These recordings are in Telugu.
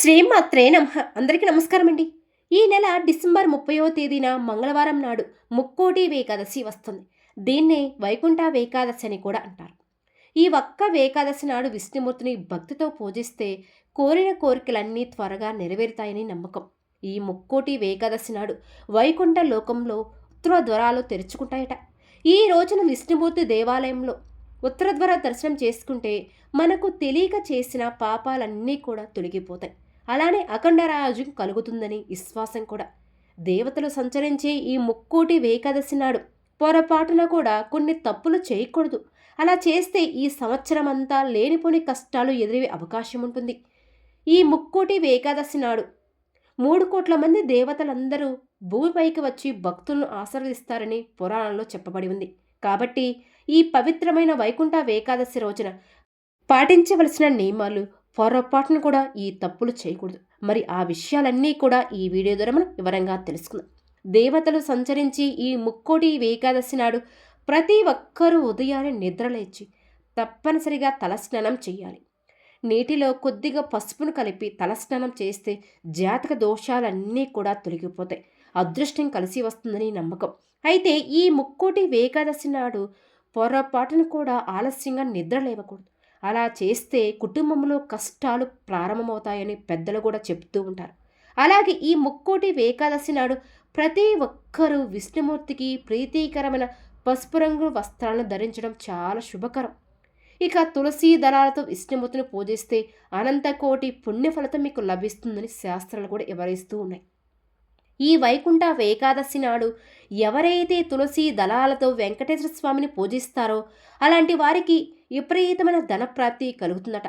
శ్రీమాత్రే నమ. అందరికీ నమస్కారం అండి. ఈ నెల డిసెంబర్ ముప్పయో తేదీన మంగళవారం నాడు ముక్కోటి ఏకాదశి వస్తుంది. దీన్నే వైకుంఠ ఏకాదశి అని కూడా అంటారు. ఈ ఒక్క ఏకాదశి నాడు విష్ణుమూర్తిని భక్తితో పూజిస్తే కోరిన కోరికలన్నీ త్వరగా నెరవేరుతాయని నమ్మకం. ఈ ముక్కోటి ఏకాదశి నాడు వైకుంఠ లోకంలో ఉత్తర ద్వారాలు తెరుచుకుంటాయట. ఈ రోజున విష్ణుమూర్తి దేవాలయంలో ఉత్తరద్వార దర్శనం చేసుకుంటే మనకు తెలియక చేసిన పాపాలన్నీ కూడా తొలగిపోతాయి. అలానే అఖండ రాజ్యం కలుగుతుందని విశ్వాసం కూడా. దేవతలు సంచరించే ఈ ముక్కోటి ఏకాదశి నాడు పొరపాటున కూడా కొన్ని తప్పులు చేయకూడదు. అలా చేస్తే ఈ సంవత్సరం అంతా లేనిపోని కష్టాలు ఎదిరే అవకాశం ఉంటుంది ఈ ముక్కోటి ఏకాదశి నాడు మూడు కోట్ల మంది దేవతలందరూ భూమిపైకి వచ్చి భక్తులను ఆశీర్వదిస్తారని పురాణంలో చెప్పబడి ఉంది. కాబట్టి ఈ పవిత్రమైన వైకుంఠ ఏకాదశి రోజున పాటించవలసిన నియమాలు పొరపాటును కూడా ఈ తప్పులు చేయకూడదు. మరి ఆ విషయాలన్నీ కూడా ఈ వీడియో ద్వారా మనం వివరంగా తెలుసుకుందాం. దేవతలు సంచరించి ఈ ముక్కోటి ఏకాదశి నాడు ప్రతి ఒక్కరూ ఉదయాన్నే నిద్రలేచి తప్పనిసరిగా తలస్నానం చేయాలి. నీటిలో కొద్దిగా పసుపును కలిపి తలస్నానం చేస్తే జాతక దోషాలన్నీ కూడా తొలగిపోతాయి. అదృష్టం కలిసి వస్తుందని నమ్మకం. అయితే ఈ ముక్కోటి ఏకాదశి నాడు పొరపాటును కూడా ఆలస్యంగా నిద్ర లేవకూడదు. అలా చేస్తే కుటుంబంలో కష్టాలు ప్రారంభమవుతాయని పెద్దలు కూడా చెప్తూ ఉంటారు. అలాగే ఈ ముక్కోటి ఏకాదశి నాడు ప్రతి ఒక్కరూ విష్ణుమూర్తికి ప్రీతికరమైన పసుపు రంగు వస్త్రాలను ధరించడం చాలా శుభకరం. ఇక తులసి దళాలతో విష్ణుమూర్తిని పూజిస్తే అనంతకోటి పుణ్యఫలితం మీకు లభిస్తుందని శాస్త్రాలు కూడా వివరిస్తూ ఉన్నాయి. ఈ వైకుంఠ ఏకాదశి నాడు ఎవరైతే తులసి దళాలతో వెంకటేశ్వర స్వామిని పూజిస్తారో అలాంటి వారికి విపరీతమైన ధనప్రాప్తి కలుగుతుందట.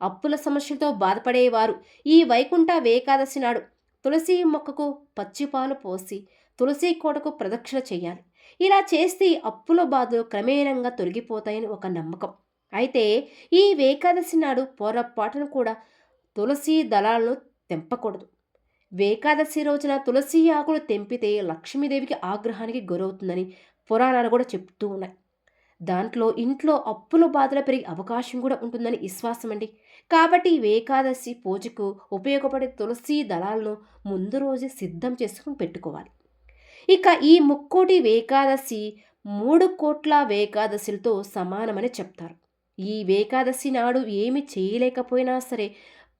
అప్పుల సమస్యలతో బాధపడేవారు. ఈ వైకుంఠ ఏకాదశి నాడు తులసి మొక్కకు పచ్చిపాలు పోసి తులసి కోటకు ప్రదక్షిణ చేయాలి ఇలా చేస్తే అప్పుల బాధలు క్రమేణంగా తొలగిపోతాయని ఒక నమ్మకం. అయితే ఈ ఏకాదశి నాడు పొరపాటును కూడా తులసి దళాలను తెంపకూడదు. ఏకాదశి రోజున తులసి ఆకులు తెంపితే లక్ష్మీదేవికి ఆగ్రహానికి గురవుతుందని పురాణాలు కూడా చెప్తూ ఉన్నాయి. దాంట్లో ఇంట్లో అప్పుల బాధలు పెరిగే అవకాశం కూడా ఉంటుందని విశ్వాసం అండి కాబట్టి ఈ ఏకాదశి పూజకు ఉపయోగపడే తులసి దళాలను ముందు రోజే సిద్ధం చేసుకుని పెట్టుకోవాలి. ఇక ఈ ముక్కోటి ఏకాదశి మూడు కోట్ల ఏకాదశులతో సమానమని చెప్తారు. ఈ ఏకాదశి నాడు ఏమి చేయలేకపోయినా సరే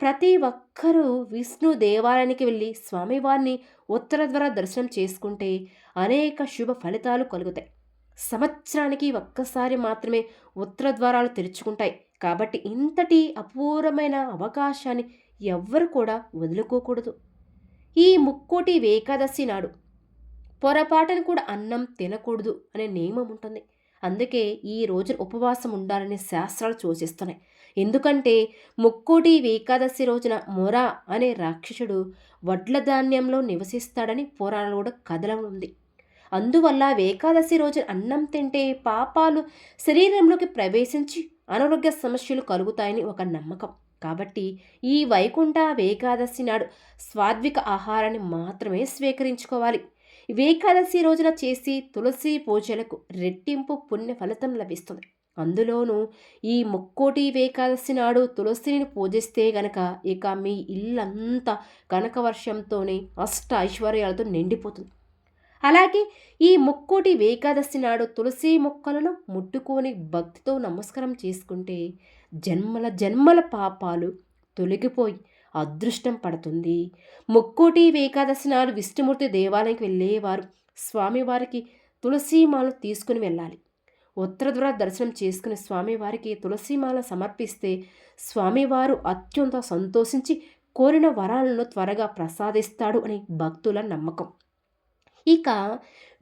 ప్రతి ఒక్కరూ విష్ణు దేవాలయానికి వెళ్ళి స్వామివారిని ఉత్తర ద్వారా దర్శనం చేసుకుంటే అనేక శుభ ఫలితాలు కలుగుతాయి. సంవత్సరానికి ఒక్కసారి మాత్రమే ఉత్తర ద్వారాలు తెరుచుకుంటాయి. కాబట్టి ఇంతటి అపూర్వమైన అవకాశాన్ని ఎవ్వరు కూడా వదులుకోకూడదు. ఈ ముక్కోటి ఏకాదశి నాడు పొరపాటును కూడా అన్నం తినకూడదు అనే నియమం ఉంటుంది. అందుకే ఈ రోజున ఉపవాసం ఉండాలని శాస్త్రాలు సూచిస్తున్నాయి. ఎందుకంటే ముక్కోటి ఏకాదశి రోజున మొరా అనే రాక్షసుడు వడ్ల ధాన్యంలో నివసిస్తాడని పురాణాలు కూడా కథలం ఉంది. అందువల్ల ఏకాదశి రోజు అన్నం తింటే పాపాలు శరీరంలోకి ప్రవేశించి అనారోగ్య సమస్యలు కలుగుతాయని ఒక నమ్మకం. కాబట్టి ఈ వైకుంఠ ఏకాదశి నాడు స్వాద్విక ఆహారాన్ని మాత్రమే స్వీకరించుకోవాలి. ఏకాదశి రోజున చేసి తులసి పూజలకు రెట్టింపు పుణ్య ఫలితం లభిస్తుంది. అందులోనూ ఈ ముక్కోటి ఏకాదశి నాడు తులసిని పూజిస్తే గనక ఇక మీ ఇల్లంతా కనక వర్షంతోనే అష్ట ఐశ్వర్యాలతో నిండిపోతుంది. అలాగే ఈ ముక్కోటి ఏకాదశి నాడు తులసి మొక్కలను ముట్టుకొని భక్తితో నమస్కారం చేసుకుంటే జన్మల జన్మల పాపాలు తొలగిపోయి అదృష్టం పడుతుంది. ముక్కోటి ఏకాదశి నాడు విష్ణుమూర్తి దేవాలయానికి వెళ్ళేవారు. స్వామివారికి తులసీమాల తీసుకుని వెళ్ళాలి. ఉత్తర ద్వార దర్శనం చేసుకుని స్వామివారికి తులసీమాల సమర్పిస్తే స్వామివారు అత్యంత సంతోషించి కోరిన వరాలను త్వరగా ప్రసాదిస్తాడు అని భక్తుల నమ్మకం. ఇక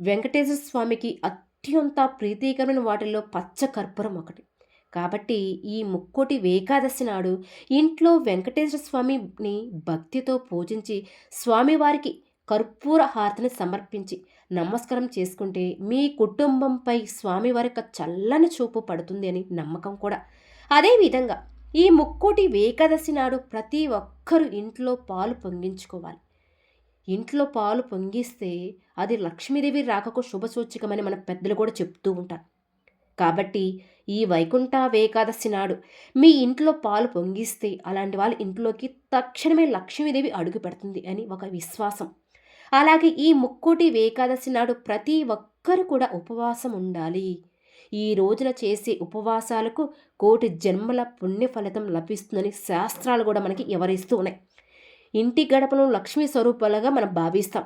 వెంకటేశ్వర స్వామికి అత్యంత ప్రీతికరమైన వాటిల్లో పచ్చ కర్పూరం ఒకటి. కాబట్టి ఈ ముక్కోటి ఏకాదశి నాడు ఇంట్లో వెంకటేశ్వర స్వామిని భక్తితో పూజించి స్వామివారికి కర్పూర హారతిని సమర్పించి నమస్కారం చేసుకుంటే మీ కుటుంబంపై స్వామివారి యొక్క చల్లని చూపు పడుతుంది అని నమ్మకం కూడా. అదేవిధంగా ఈ ముక్కోటి ఏకాదశి నాడు ప్రతి ఒక్కరూ ఇంట్లో పాలు పొంగించుకోవాలి. ఇంట్లో పాలు పొంగిస్తే అది లక్ష్మీదేవి రాకకు శుభసూచకమని మన పెద్దలు కూడా చెప్తూ ఉంటారు. కాబట్టి ఈ వైకుంఠ ఏకాదశి నాడు మీ ఇంట్లో పాలు పొంగిస్తే అలాంటి వాళ్ళ ఇంట్లోకి తక్షణమే లక్ష్మీదేవి అడుగు పెడుతుంది అని ఒక విశ్వాసం. అలాగే ఈ ముక్కోటి ఏకాదశి నాడు ప్రతి ఒక్కరు కూడా ఉపవాసం ఉండాలి. ఈ రోజున చేసే ఉపవాసాలకు కోటి జన్మల పుణ్య ఫలితం లభిస్తుందని శాస్త్రాలు కూడా మనకి వివరిస్తూ ఉన్నాయి. ఇంటి గడపను లక్ష్మీ స్వరూపాలుగా మనం భావిస్తాం.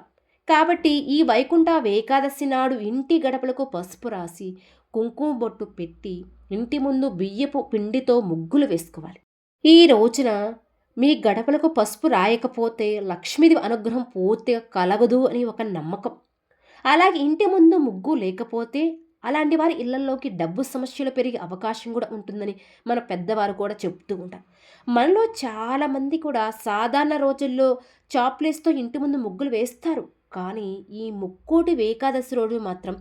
కాబట్టి ఈ వైకుంఠ ఏకాదశి నాడు ఇంటి గడపలకు పసుపు రాసి కుంకుమ బొట్టు పెట్టి ఇంటి ముందు బియ్యపు పిండితో ముగ్గులు వేసుకోవాలి. ఈ రోజున మీ గడపలకు పసుపు రాయకపోతే లక్ష్మీది అనుగ్రహం పూర్తిగా కలగదు అని ఒక నమ్మకం. అలాగే ఇంటి ముందు ముగ్గు లేకపోతే అలాంటి వారి ఇళ్ళలోకి డబ్బు సమస్యలు పెరిగే అవకాశం కూడా ఉంటుందని మన పెద్దవారు కూడా చెప్తూ ఉంటారు. మనలో చాలామంది కూడా సాధారణ రోజుల్లో చాప్లేస్తో ఇంటి ముందు ముగ్గులు వేస్తారు. కానీ ఈ ముక్కోటి ఏకాదశి రోజు మాత్రం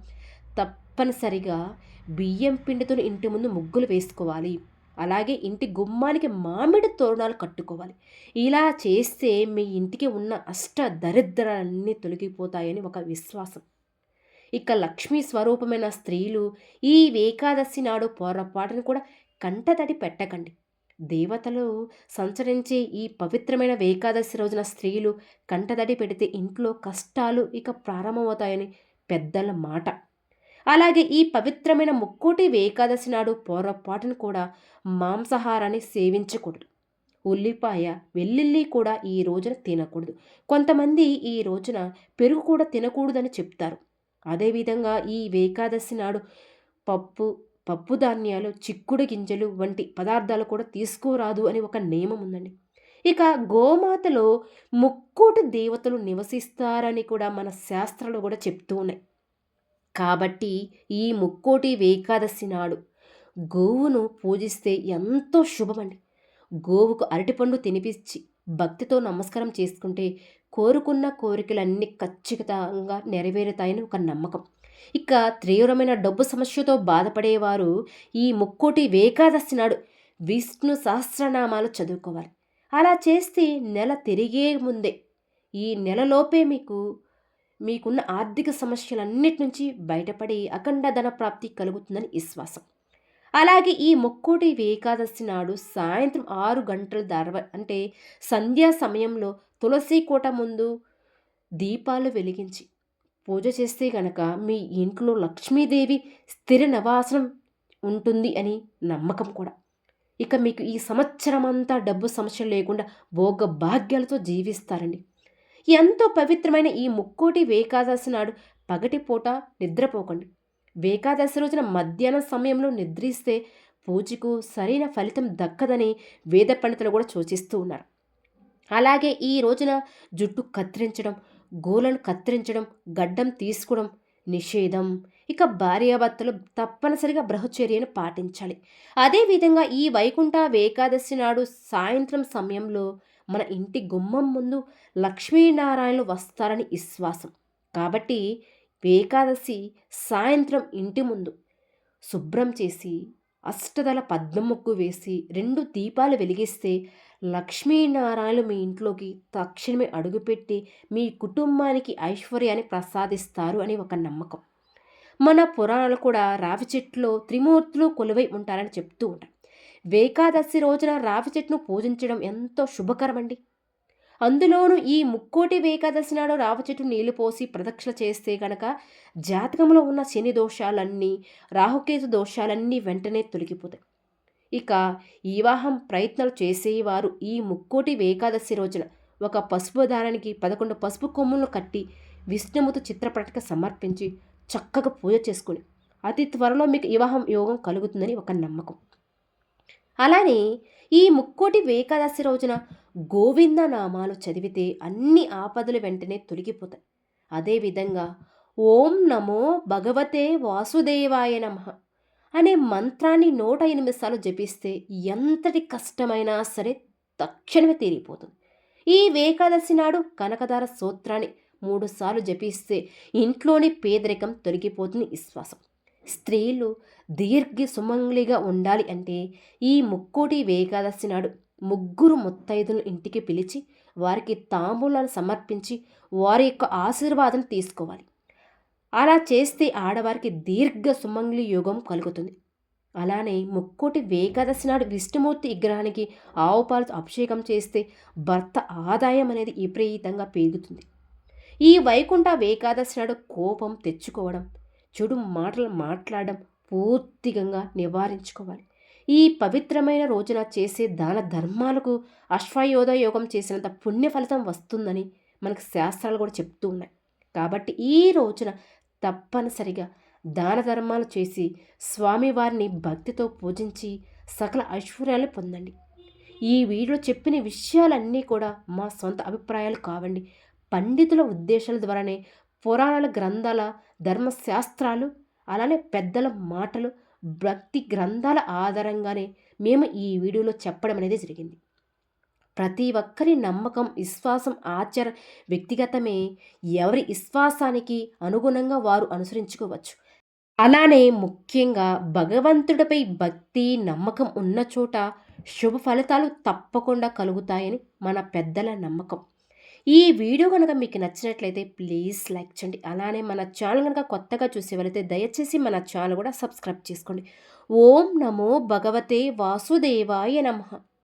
తప్పనిసరిగా బియ్యం పిండితో ఇంటి ముందు ముగ్గులు వేసుకోవాలి. అలాగే ఇంటి గుమ్మానికి మామిడి తోరణాలు కట్టుకోవాలి. ఇలా చేస్తే మీ ఇంటికి ఉన్న అష్ట దరిద్రాలన్నీ తొలగిపోతాయని ఒక విశ్వాసం. ఇక లక్ష్మీ స్వరూపమైన స్త్రీలు ఈ ఏకాదశి నాడు పొరపాటును కూడా కంటతడి పెట్టకండి. దేవతలు సంచరించే ఈ పవిత్రమైన ఏకాదశి రోజున స్త్రీలు కంటతడి పెడితే ఇంట్లో కష్టాలు ఇక ప్రారంభమవుతాయని పెద్దల మాట. అలాగే ఈ పవిత్రమైన ముక్కోటి ఏకాదశి నాడు పొరపాటును కూడా మాంసాహారాన్ని సేవించకూడదు. ఉల్లిపాయ వెల్లుల్లి కూడా ఈ రోజున తినకూడదు. కొంతమంది ఈ రోజున పెరుగు కూడా తినకూడదని చెప్తారు. అదేవిధంగా ఈ ఏకాదశి నాడు పప్పు పప్పు ధాన్యాలు చిక్కుడు గింజలు వంటి పదార్థాలు కూడా తీసుకోరాదు అని ఒక నియమం ఉందండి. ఇక గోమాతలో ముక్కోటి దేవతలు నివసిస్తారని కూడా మన శాస్త్రాలు కూడా చెప్తూ ఉన్నాయి. కాబట్టి ఈ ముక్కోటి ఏకాదశి నాడు గోవును పూజిస్తే ఎంతో శుభమండి. గోవుకు అరటిపండు తినిపించి భక్తితో నమస్కారం చేసుకుంటే కోరుకున్న కోరికలన్నీ ఖచ్చితంగా నెరవేరుతాయని ఒక నమ్మకం. ఇక తీవ్రమైన డబ్బు సమస్యతో బాధపడేవారు ఈ ముక్కోటి ఏకాదశి నాడు విష్ణు సహస్రనామాలు చదువుకోవాలి. అలా చేస్తే నెల తిరిగే ముందే ఈ నెలలోపే మీకు మీకున్న ఆర్థిక సమస్యలన్నిటి నుంచి బయటపడి అఖండ ధన ప్రాప్తి కలుగుతుందని విశ్వాసం. అలాగే ఈ ముక్కోటి ఏకాదశి నాడు సాయంత్రం ఆరు గంటల దర్వ అంటే సంధ్యా సమయంలో తులసి కోట ముందు దీపాలు వెలిగించి పూజ చేస్తే గనక మీ ఇంట్లో లక్ష్మీదేవి స్థిర నివాసనం ఉంటుంది అని నమ్మకం కూడా. ఇక మీకు ఈ సంవత్సరం అంతా డబ్బు సమస్య లేకుండా భోగ భాగ్యాలతో జీవిస్తారండి. ఎంతో పవిత్రమైన ఈ ముక్కోటి ఏకాదశి నాడు పగటిపూట నిద్రపోకండి. ఏకాదశి రోజున మధ్యాహ్నం సమయంలో నిద్రిస్తే పూజకు సరైన ఫలితం దక్కదని వేద పండితులు కూడా సూచిస్తూ ఉన్నారు. అలాగే ఈ రోజున జుట్టు కత్తిరించడం గోలను కత్తిరించడం గడ్డం తీసుకోవడం నిషేధం. ఇక భార్యాభర్తలు తప్పనిసరిగా బ్రహ్మచర్యను పాటించాలి. అదేవిధంగా ఈ వైకుంఠ ఏకాదశి నాడు సాయంత్రం సమయంలో మన ఇంటి గుమ్మం ముందు లక్ష్మీనారాయణలు వస్తారని విశ్వాసం. కాబట్టి ఏకాదశి సాయంత్రం ఇంటి ముందు. శుభ్రం చేసి అష్టదల పద్మముగ్గు వేసి రెండు దీపాలు వెలిగిస్తే లక్ష్మీనారాయణలు మీ ఇంట్లోకి తక్షణమే అడుగుపెట్టి మీ కుటుంబానికి ఐశ్వర్యాన్ని ప్రసాదిస్తారు అని ఒక నమ్మకం. మన పురాణాలు కూడా రావి చెట్టులో త్రిమూర్తులు కొలువై ఉంటారని చెప్తూ ఉంటారు ఏకాదశి రోజున రావి చెట్టును పూజించడం ఎంతో శుభకరమండి. అందులోనూ ఈ ముక్కోటి ఏకాదశి నాడు రావ చెట్టు నీళ్ళు పోసి ప్రదక్షిణ చేస్తే కనుక జాతకంలో ఉన్న శని దోషాలన్నీ రాహుకేతు దోషాలన్నీ వెంటనే తొలగిపోతాయి. ఇక వివాహం ప్రయత్నాలు చేసేవారు ఈ ముక్కోటి ఏకాదశి రోజున ఒక పసుపు దారానికి పదకొండు పసుపు కొమ్ములను కట్టి విష్ణుముతు చిత్రపటక సమర్పించి చక్కగా పూజ చేసుకుని అతి త్వరలో మీకు వివాహం యోగం కలుగుతుందని ఒక నమ్మకం. అలానే ఈ ముక్కోటి ఏకాదశి రోజున గోవింద నామాలు చదివితే అన్ని ఆపదలు వెంటనే తొలగిపోతాయి. అదేవిధంగా ఓం నమో భగవతే వాసుదేవాయ నమ అనే మంత్రాన్ని నూట ఎనిమిది సార్లు జపిస్తే ఎంతటి కష్టమైనా సరే తక్షణమే తీరిపోతుంది. ఈ ఏకాదశి నాడు కనకదార సూత్రాన్ని మూడుసార్లు జపిస్తే ఇంట్లోని పేదరికం తొలగిపోతుంది విశ్వాసం స్త్రీలు దీర్ఘ సుమంగ్లిగా ఉండాలి అంటే ఈ ముక్కోటి ఏకాదశి నాడు ముగ్గురు ముత్తైదులను ఇంటికి పిలిచి వారికి తాంబూలాలు సమర్పించి వారి యొక్క ఆశీర్వాదం తీసుకోవాలి. అలా చేస్తే ఆడవారికి దీర్ఘ సుమంగ్లి యోగం కలుగుతుంది. అలానే ముక్కోటి ఏకాదశి నాడు విష్ణుమూర్తి విగ్రహానికి ఆవుపాలు అభిషేకం చేస్తే భర్త ఆదాయం అనేది విపరీతంగా పెరుగుతుంది. ఈ వైకుంఠ ఏకాదశి నాడు కోపం తెచ్చుకోవడం చెడు మాటలు మాట్లాడడం పూర్తిగా నివారించుకోవాలి. ఈ పవిత్రమైన రోజున చేసే దాన ధర్మాలకు అశ్వయోధ యోగం చేసినంత పుణ్య ఫలితం వస్తుందని మనకు శాస్త్రాలు కూడా చెప్తూ ఉన్నాయి. కాబట్టి ఈ రోజున తప్పనిసరిగా దాన ధర్మాలు చేసి స్వామివారిని భక్తితో పూజించి సకల ఐశ్వర్యాలు పొందండి. ఈ వీడియో చెప్పిన విషయాలన్నీ కూడా మా సొంత అభిప్రాయాలు కావండి. పండితుల ఉద్దేశాల ద్వారానే పురాణాల గ్రంథాల ధర్మశాస్త్రాలు అలానే పెద్దల మాటలు భక్తి గ్రంథాల ఆధారంగానే మేము ఈ వీడియోలో చెప్పడం అనేది జరిగింది. ప్రతి ఒక్కరి నమ్మకం విశ్వాసం ఆచార వ్యక్తిగతమే ఎవరి విశ్వాసానికి అనుగుణంగా వారు అనుసరించుకోవచ్చు. అలానే ముఖ్యంగా భగవంతుడిపై భక్తి నమ్మకం ఉన్న చోట శుభ ఫలితాలు తప్పకుండా కలుగుతాయని మన పెద్దల నమ్మకం. ఈ వీడియో కనుక మీకు నచ్చినట్లయితే ప్లీజ్ లైక్ చేయండి. అలానే మన ఛానల్ కనుక కొత్తగా చూసేవారైతే దయచేసి మన ఛానల్ కూడా సబ్స్క్రైబ్ చేసుకోండి. ఓం నమో భగవతే వాసుదేవాయ నమ.